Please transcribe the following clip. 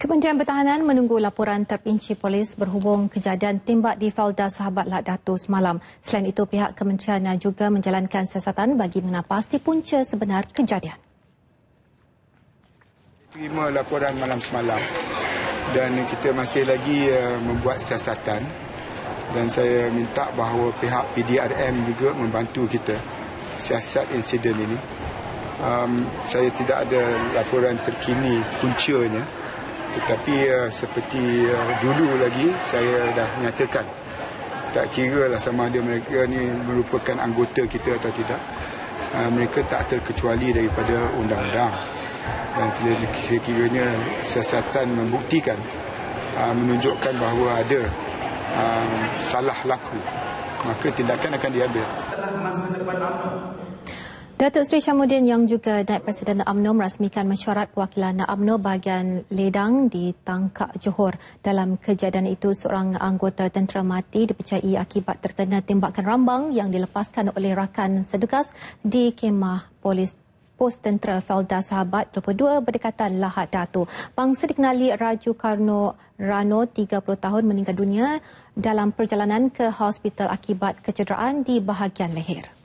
Kementerian Pertahanan menunggu laporan terpinci polis berhubung kejadian tembak di Falda Sahabat Lak Datu semalam. Selain itu, pihak kementerian juga menjalankan siasatan bagi mengenal pasti punca sebenar kejadian. Terima laporan malam semalam dan kita masih lagi uh, membuat siasatan dan saya minta bahawa pihak PDRM juga membantu kita siasat insiden ini. Um, saya tidak ada laporan terkini puncanya tetapi uh, seperti uh, dulu lagi saya dah nyatakan tak kira lah sama ada mereka ni merupakan anggota kita atau tidak. Uh, mereka tak terkecuali daripada undang-undang. Dan kira-kiranya siasatan membuktikan uh, menunjukkan bahawa ada uh, salah laku maka tindakan akan diambil. Masa depan Datuk Seri Syamuddin yang juga Naib Presiden UMNO merasmikan mesyuarat perwakilan UMNO bahagian Ledang di Tangkak Johor. Dalam kejadian itu, seorang anggota tentera mati dipercayai akibat terkena tembakan rambang yang dilepaskan oleh rakan sedekas di kemah polis pos tentera Felda Sahabat 22 berdekatan Lahad Datu. Bangsa dikenali Raju Karno Rano 30 tahun meninggal dunia dalam perjalanan ke hospital akibat kecederaan di bahagian leher.